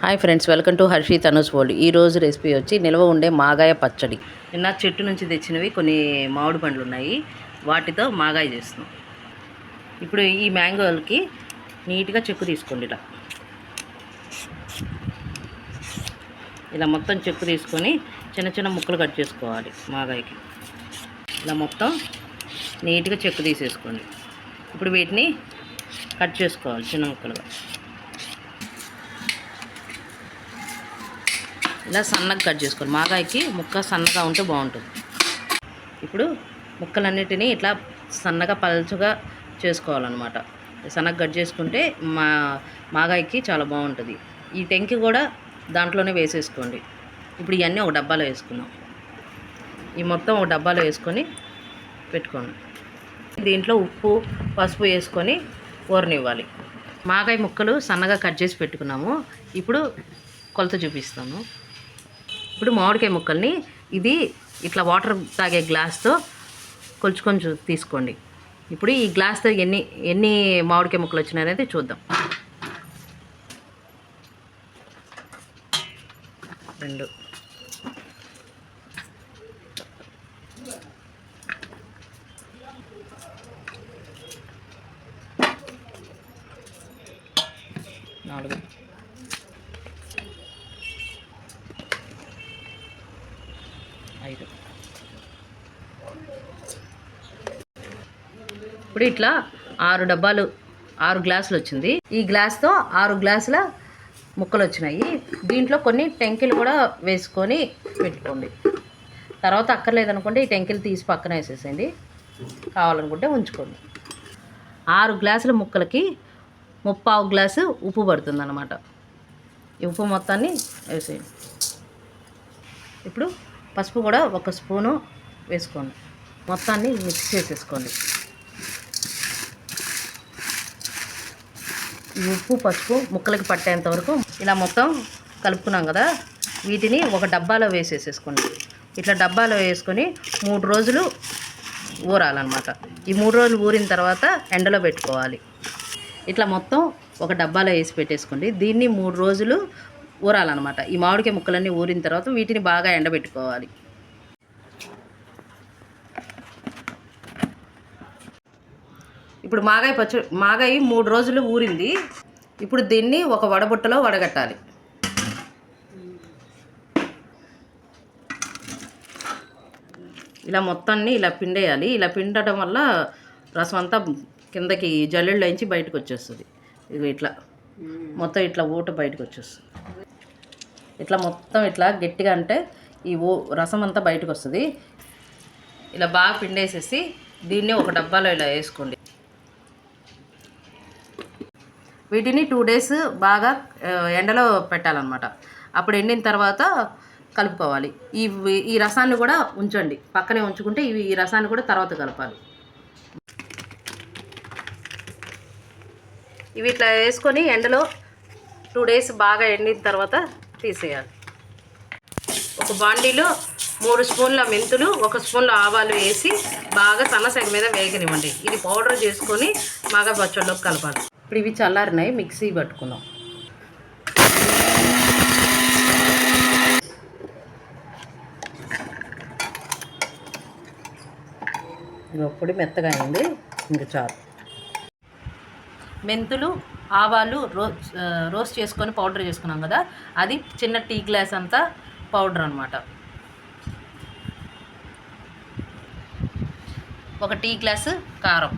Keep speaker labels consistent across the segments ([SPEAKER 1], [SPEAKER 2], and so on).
[SPEAKER 1] Hi friends welcome to Harshi Tanu's world. ఈ రోజు recipe వచ్చి నిల్వ ఉండే మాగాయ పచ్చడి. నిన్న చెట్టు నుంచి తెచ్చినవి కొన్ని మామిడి పండ్లు ఉన్నాయి. వాటితో మాగాయ చేస్తున్నాం. ఇప్పుడు ఈ మ్యాంగోలకి నీట్గా చెక్కు తీసుకోండి ఇలా. ఇలా మొత్తం చెక్కు తీసుకొని చిన్న చిన్న ముక్కలు కట్ చేసుకోవాలి మాగాయకి. ఇలా మొత్తం నీట్గా చెక్కు తీసేసుకోండి. ఇప్పుడు వీటిని కట్ చేసుకోవాలి చిన్న ముక్కలుగా. ఇలా సన్నగా కట్ చేసుకోవాలి. మాగాయకి ముక్క సన్నగా ఉంటే బాగుంటుంది. ఇప్పుడు ముక్కలన్నిటినీ ఇట్లా సన్నగా పలుచగా చేసుకోవాలన్నమాట. సన్నగా కట్ చేసుకుంటే మా మాగాయకి చాలా బాగుంటుంది. ఈ టెంకి కూడా దాంట్లోనే వేసేసుకోండి. ఇప్పుడు ఇవన్నీ ఒక డబ్బాలో వేసుకున్నాం ఈ మొత్తం ఒక డబ్బాలో వేసుకొని పెట్టుకోండి. దీంట్లో ఉప్పు పసుపు వేసుకొని ఊరనివ్వాలి మాగాయ ముక్కలు సన్నగా కట్ చేసి పెట్టుకున్నాము. ఇప్పుడు కొలత చూపిస్తాను. ఇప్పుడు మామిడికాయ ముక్కల్ని ఇది ఇట్లా వాటర్ తాగే గ్లాస్తో కొలుచుకొని చూ తీసుకోండి. ఇప్పుడు ఈ గ్లాస్తో ఎన్ని ఎన్ని మామిడికాయ ముక్కలు వచ్చినాయి అనేది చూద్దాం. రెండు. నాలుగు. ఐదు. ఇప్పుడు ఇట్లా ఆరు డబ్బాలు ఆరు గ్లాసులు వచ్చింది. ఈ గ్లాస్తో ఆరు గ్లాసుల ముక్కలు వచ్చినాయి. దీంట్లో కొన్ని టెంకిలు కూడా వేసుకొని పెట్టుకోండి. తర్వాత అక్కర్లేదనుకోండి ఈ టెంకిలు తీసి పక్కన వేసేసేయండి. కావాలనుకుంటే ఉంచుకోండి. ఆరు గ్లాసుల ముక్కలకి ముప్పావు గ్లాసు ఉప్పు పడుతుంది అన్నమాట ఈ ఉప్పు మొత్తాన్ని వేసేయండి. ఇప్పుడు పసుపు కూడా ఒక స్పూను వేసుకోండి. మొత్తాన్ని మిక్స్ చేసేసుకోండి. ఈ ఉప్పు పసుపు ముక్కలకి పట్టేంత వరకు ఇలా మొత్తం కలుపుకున్నాం కదా వీటిని ఒక డబ్బాలో వేసేసేసుకోండి. ఇట్లా డబ్బాలో వేసుకొని మూడు రోజులు ఊరాలన్నమాట. ఈ మూడు రోజులు ఊరిన తర్వాత ఎండలో పెట్టుకోవాలి. ఇట్లా మొత్తం ఒక డబ్బాలో వేసి పెట్టేసుకోండి. దీన్ని మూడు రోజులు ఊరాలన్నమాట. ఈ మామిడికాయ ముక్కలన్నీ ఊరిన తర్వాత వీటిని బాగా ఎండబెట్టుకోవాలి. ఇప్పుడు మాగాయ పచ్చ మాగాయి మూడు రోజులు ఊరింది. ఇప్పుడు దీన్ని ఒక వడబుట్టలో వడగట్టాలి. ఇలా మొత్తాన్ని ఇలా పిండేయాలి. ఇలా పిండటం వల్ల రసం అంతా కిందకి జల్లెళ్ళలోంచి బయటకు వచ్చేస్తుంది. ఇట్లా. మొత్తం ఇట్లా ఊట బయటకు వచ్చేస్తుంది. ఇట్లా మొత్తం ఇట్లా గట్టిగా అంటే ఈ ఓ రసం అంతా బయటకు వస్తుంది ఇలా బాగా పిండేసేసి దీన్ని ఒక డబ్బాలో ఇలా వేసుకోండి. వీటిని టూ డేస్ బాగా ఎండలో పెట్టాలన్నమాట. అప్పుడు ఎండిన తర్వాత కలుపుకోవాలి. ఈ ఈ రసాన్ని కూడా ఉంచండి. పక్కనే ఉంచుకుంటే ఇవి ఈ రసాన్ని కూడా తర్వాత కలపాలి. ఇవి ఇట్లా వేసుకొని ఎండలో టూ డేస్ బాగా ఎండిన తర్వాత తీసేయాలి. ఒక బాండీలో మూడు స్పూన్ల మెంతులు ఒక స్పూన్ల ఆవాలు వేసి బాగా సన్నసగ మీద వేగనివ్వండి. ఇది పౌడర్ చేసుకొని బాగా పచ్చడిలోకి కలపాలి. ఇప్పుడు ఇవి చల్లారినాయి మిక్సీ పట్టుకుందాం. ఇది మెత్తగా అయింది ఇంక చాలు. మెంతులు ఆవాలు రో రోస్ట్ చేసుకొని పౌడర్ చేసుకున్నాం కదా అది చిన్న టీ గ్లాస్ అంతా పౌడర్ అనమాట ఒక టీ గ్లాసు కారం.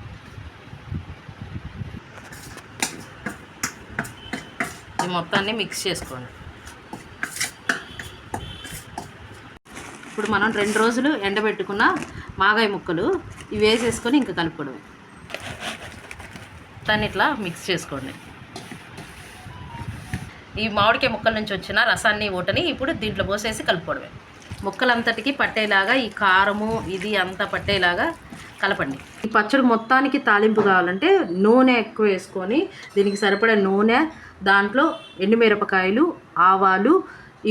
[SPEAKER 1] ఈ మొత్తాన్ని మిక్స్ చేసుకోండి. ఇప్పుడు మనం రెండు రోజులు ఎండబెట్టుకున్న మాగాయ ముక్కలు ఇవి వేసేసుకొని ఇంకా కలుపుకోవడమే. మొత్తాన్ని ఇట్లా మిక్స్ చేసుకోండి. ఈ మామిడికాయ ముక్కల నుంచి వచ్చిన రసాన్ని ఓటని ఇప్పుడు దీంట్లో పోసేసి కలుపుకోవడమే. ముక్కలంతటికి పట్టేలాగా ఈ కారము ఇది అంతా పట్టేలాగా కలపండి. ఈ పచ్చడి మొత్తానికి తాలింపు కావాలంటే నూనె ఎక్కువ వేసుకొని దీనికి సరిపడే నూనె దాంట్లో ఎండుమిరపకాయలు ఆవాలు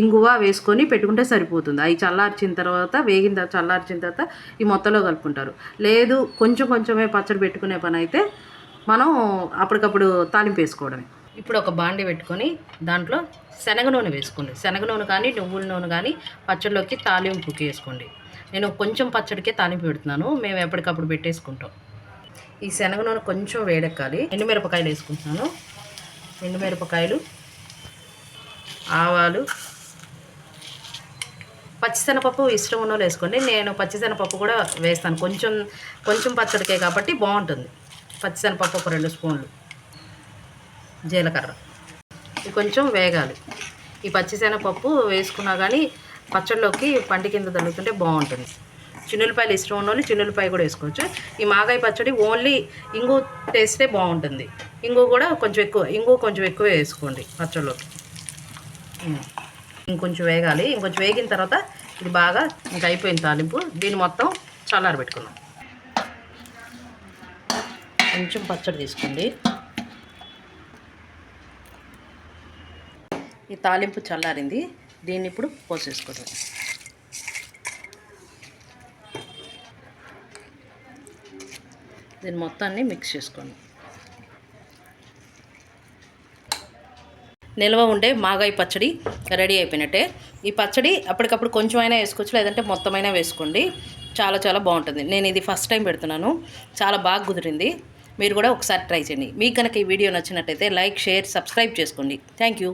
[SPEAKER 1] ఇంగువ వేసుకొని పెట్టుకుంటే సరిపోతుంది. అవి చల్లార్చిన తర్వాత వేగిన తర్వాత చల్లార్చిన తర్వాత ఈ మొత్తంలో కలుపుకుంటారు. లేదు కొంచెం కొంచెమే పచ్చడి పెట్టుకునే పని అయితే మనం అప్పటికప్పుడు తాలింపు వేసుకోవడమే. ఇప్పుడు ఒక బాండి పెట్టుకొని దాంట్లో శనగ నూనె వేసుకోండి. శనగ నూనె కానీ నువ్వుల నూనె కానీ పచ్చడిలోకి తాలింపుకి వేసుకోండి నేను కొంచెం పచ్చడికే తాలింపు పెడుతున్నాను. మేము ఎప్పటికప్పుడు పెట్టేసుకుంటాం. ఈ శనగ నూనె కొంచెం వేడెక్కాలి. ఎండుమిరపకాయలు వేసుకుంటున్నాను. ఎండుమిరపకాయలు ఆవాలు పచ్చిశనగపప్పు ఇష్టం ఉన్న వాళ్ళు వేసుకోండి. నేను పచ్చిశనగపప్పు కూడా వేస్తాను. కొంచెం కొంచెం పచ్చడికే కాబట్టి బాగుంటుంది. పచ్చిశనగపప్పు ఒక రెండు స్పూన్లు జీలకర్ర. ఇది కొంచెం వేగాలి. ఈ పచ్చిశనగపప్పు వేసుకున్నా కానీ పచ్చడిలోకి పంటి కింద తగ్గుతుంటే బాగుంటుంది. చిన్నులపాయలు ఇష్టం ఉన్న వాళ్ళు చిన్నులపాయ కూడా వేసుకోవచ్చు. ఈ మాగాయ పచ్చడి ఓన్లీ ఇంగు టేస్టే బాగుంటుంది. ఇంగు కూడా కొంచెం ఎక్కువ ఇంగు కొంచెం ఎక్కువ వేసుకోండి పచ్చడిలోకి ఇంకొంచెం వేగాలి. ఇంకొంచెం వేగిన తర్వాత ఇది బాగా ఇంకా అయిపోయింది తాలింపు. దీన్ని మొత్తం చల్లారబెట్టుకున్నాం కొంచెం పచ్చడి తీసుకోండి. ఈ తాలింపు చల్లారింది. దీన్ని ఇప్పుడు పోసేసుకుందాం దీన్ని మొత్తాన్ని మిక్స్ చేసుకోండి. నిల్వ ఉండే మాగాయి పచ్చడి రెడీ అయిపోయినట్టే. ఈ పచ్చడి అప్పటికప్పుడు కొంచెం అయినా వేసుకోవచ్చు లేదంటే మొత్తమైనా వేసుకోండి. చాలా చాలా బాగుంటుంది. నేను ఇది ఫస్ట్ టైం పెడుతున్నాను. చాలా బాగా కుదిరింది. మీరు కూడా ఒకసారి ట్రై చేయండి. మీకు కనుక ఈ వీడియో నచ్చినట్టయితే లైక్ షేర్ సబ్స్క్రైబ్ చేసుకోండి. Thank you.